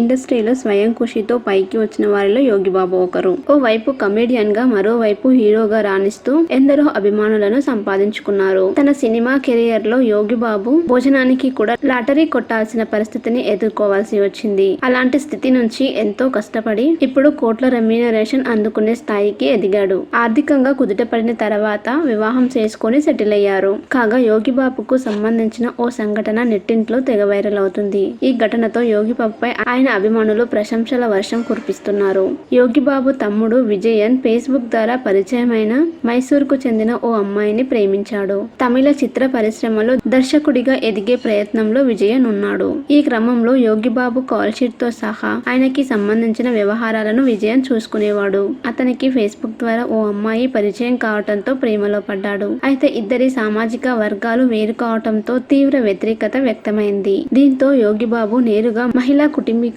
ఇండస్ట్రీలో స్వయం కృషితో పైకి వచ్చిన వారిలో యోగిబాబు ఒకరు. ఓ వైపు కమేడియన్గా మరోవైపు హీరోగా రాణిస్తూ ఎందరో అభిమానులను సంపాదించుకున్నారు. తన సినిమా కెరియర్లో యోగిబాబు భోజనానికి కూడా లాటరీ కొట్టాల్సిన పరిస్థితిని ఎదుర్కోవాల్సి వచ్చింది. అలాంటి స్థితి నుంచి ఎంతో కష్టపడి ఇప్పుడు కోట్ల రెమ్యూనరేషన్ అందుకునే స్థాయికి ఎదిగాడు. ఆర్థికంగా కుదుటపడిన తర్వాత వివాహం చేసుకొని సెటిల్ అయ్యారు. కాగా యోగిబాబుకు సంబంధించిన ఓ సంఘటన నెట్టింట్లో తెగ వైరల్ అవుతుంది. ఈ ఘటనతో యోగిబాబుపై ఆయన అభిమానులు ప్రశంసల వర్షం కురిపిస్తున్నారు. యోగిబాబు తమ్ముడు విజయన్ ఫేస్బుక్ ద్వారా పరిచయమైన మైసూర్కు చెందిన ఓ అమ్మాయిని ప్రేమించాడు. తమిళ చిత్ర పరిశ్రమలో దర్శకుడిగా ఎదిగే ప్రయత్నంలో విజయన్ ఉన్నాడు. ఈ క్రమంలో యోగిబాబు కాల్ షీట్తో సహా ఆయనకి సంబంధించిన వ్యవహారాలను విజయన్ చూసుకునేవాడు. అతనికి ఫేస్బుక్ ద్వారా ఓ అమ్మాయి పరిచయం కావటంతో ప్రేమలో పడ్డాడు. అయితే ఇద్దరి సామాజిక వర్గాలు వేరు కావటంతో తీవ్ర వ్యతిరేకత వ్యక్తమైంది. దీంతో యోగిబాబు నేరుగా మహిళా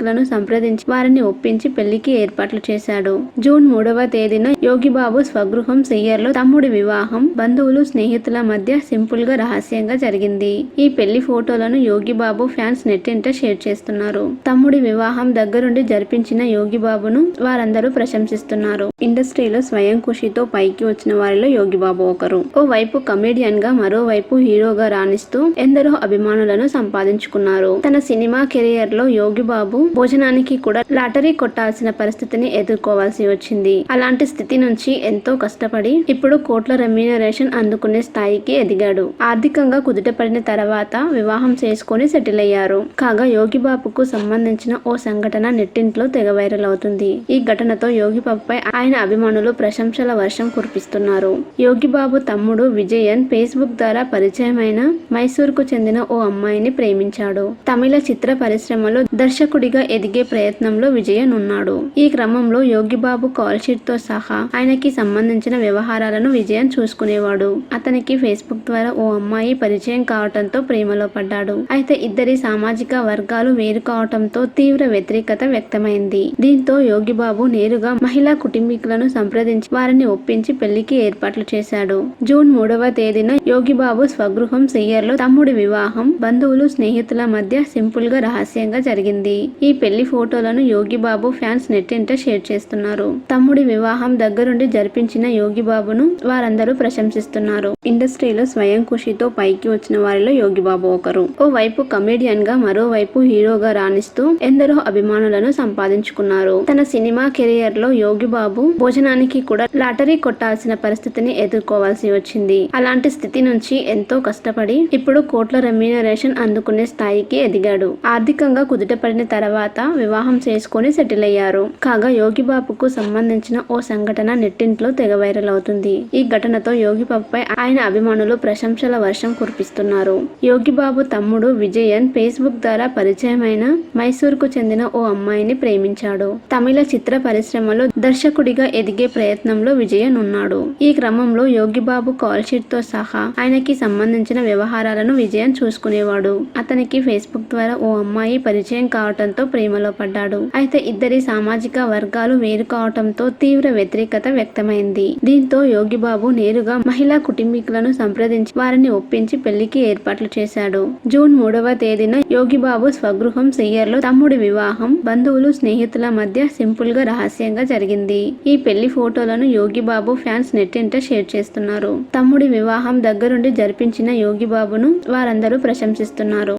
కుటుంబీకులను సంప్రదించి వారిని ఒప్పించి పెళ్ళికి ఏర్పాట్లు చేశాడు. జూన్ మూడవ తేదీన యోగిబాబు స్వగృహం సెయ్యర్లో తమ్ముడి వివాహం బంధువులు స్నేహితుల మధ్య సింపుల్గా రహస్యంగా జరిగింది. ఈ పెళ్ళి ఫోటోలను యోగిబాబు ఫ్యాన్స్ నెట్టింట షేర్ చేస్తున్నారు. తమ్ముడి వివాహం దగ్గరుండి జరిపించిన యోగిబాబును వారందరూ ప్రశంసిస్తున్నారు. ఇండస్ట్రీలో స్వయం కృషితో పైకి వచ్చిన వారిలో యోగిబాబు ఒకరు. ఓ వైపు కమెడియన్గా మరోవైపు హీరోగా రాణిస్తూ ఎందరో అభిమానులను సంపాదించుకున్నారు. తన సినిమా కెరియర్లో యోగిబాబు భోజనానికి కూడా లాటరీ కొట్టాల్సిన పరిస్థితిని ఎదుర్కోవాల్సి వచ్చింది. అలాంటి స్థితి నుంచి ఎంతో కష్టపడి ఇప్పుడు కోట్ల రెమ్యూనరేషన్ అందుకునే స్థాయికి ఎదిగాడు. ఆర్థికంగా కుదుటపడిన తర్వాత వివాహం చేసుకొని సెటిల్ అయ్యారు. కాగా యోగిబాబుకు సంబంధించిన ఓ సంఘటన నెట్టింట్లో తెగ వైరల్ అవుతుంది. ఈ ఘటనతో యోగిబాబుపై ఆయన అభిమానులు ప్రశంసల వర్షం కురిపిస్తున్నారు. యోగిబాబు తమ్ముడు విజయన్ ఫేస్బుక్ ద్వారా పరిచయమైన మైసూర్కు చెందిన ఓ అమ్మాయిని ప్రేమించాడు. తమిళ చిత్ర పరిశ్రమలో దర్శకుడి దర్శకుడిగా ఎదిగే ప్రయత్నంలో విజయన్ ఉన్నాడు ఈ క్రమంలో యోగిబాబు కాల్ షీట్తో సహా ఆయనకి సంబంధించిన వ్యవహారాలను విజయన్ చూసుకునేవాడు. అతనికి ఫేస్బుక్ ద్వారా ఓ అమ్మాయి పరిచయం కావటంతో ప్రేమలో పడ్డాడు. అయితే ఇద్దరి సామాజిక వర్గాలు వేరు కావటంతో తీవ్ర వ్యతిరేకత వ్యక్తమైంది. దీంతో యోగిబాబు నేరుగా మహిళా కుటుంబీకులను సంప్రదించి వారిని ఒప్పించి పెళ్ళికి ఏర్పాట్లు చేశాడు. జూన్ మూడవ తేదీన యోగిబాబు స్వగృహం సెయ్యర్లో తమ్ముడి వివాహం బంధువులు స్నేహితుల మధ్య సింపుల్గా రహస్యంగా జరిగింది. ఈ పెళ్ళి ఫోటోలను యోగిబాబు ఫ్యాన్స్ నెట్టింట షేర్ చేస్తున్నారు. తమ్ముడి వివాహం దగ్గరుండి జరిపించిన యోగిబాబును వారందరూ ప్రశంసిస్తున్నారు. ఇండస్ట్రీలో స్వయం కృషితో పైకి వచ్చిన వారిలో యోగిబాబు ఒకరు. ఓ వైపు కమేడియన్గా మరోవైపు హీరోగా రాణిస్తూ ఎందరో అభిమానులను సంపాదించుకున్నారు. తన సినిమా కెరియర్లో యోగిబాబు భోజనానికి కూడా లాటరీ కొట్టాల్సిన పరిస్థితిని ఎదుర్కోవాల్సి వచ్చింది. అలాంటి స్థితి నుంచి ఎంతో కష్టపడి ఇప్పుడు కోట్ల రెమ్యూనరేషన్ అందుకునే స్థాయికి ఎదిగాడు. ఆర్థికంగా కుదుటపడిన తర్వాత తర్వాత వివాహం చేసుకొని సెటిల్ అయ్యారు. కాగా యోగి బాబుకు సంబంధించిన ఓ సంఘటన నెట్టింట్లో తెగ వైరల్ అవుతుంది. ఈ ఘటనతో యోగి బాబుపై ఆయన అభిమానులు ప్రశంసల వర్షం కురిపిస్తున్నారు. యోగి బాబు తమ్ముడు విజయన్ ఫేస్బుక్ ద్వారా పరిచయమైన మైసూర్కు చెందిన ఓ అమ్మాయిని ప్రేమించాడు. తమిళ చిత్ర పరిశ్రమలో దర్శకుడిగా ఎదిగే ప్రయత్నంలో విజయన్ ఉన్నాడు. ఈ క్రమంలో యోగిబాబు కాల్ షీట్తో సహా ఆయనకి సంబంధించిన వ్యవహారాలను విజయన్ చూసుకునేవాడు. అతనికి ఫేస్బుక్ ద్వారా ఓ అమ్మాయి పరిచయం తో ప్రేమలో పడ్డాడు. అయితే ఇద్దరి సామాజిక వర్గాలు వేరు కావటంతో తీవ్ర వ్యతిరేకత వ్యక్తమైంది. దీంతో యోగిబాబు నేరుగా మహిళా కుటుంబీకులను సంప్రదించి వారిని ఒప్పించి పెళ్ళికి ఏర్పాట్లు చేశాడు. జూన్ మూడవ తేదీన యోగిబాబు స్వగృహం సెయ్యర్లో తమ్ముడి వివాహం బంధువులు స్నేహితుల మధ్య సింపుల్గా రహస్యంగా జరిగింది. ఈ పెళ్ళి ఫోటోలను యోగిబాబు ఫ్యాన్స్ నెట్టింట షేర్ చేస్తున్నారు. తమ్ముడి వివాహం దగ్గరుండి జరిపించిన యోగిబాబును వారందరూ ప్రశంసిస్తున్నారు.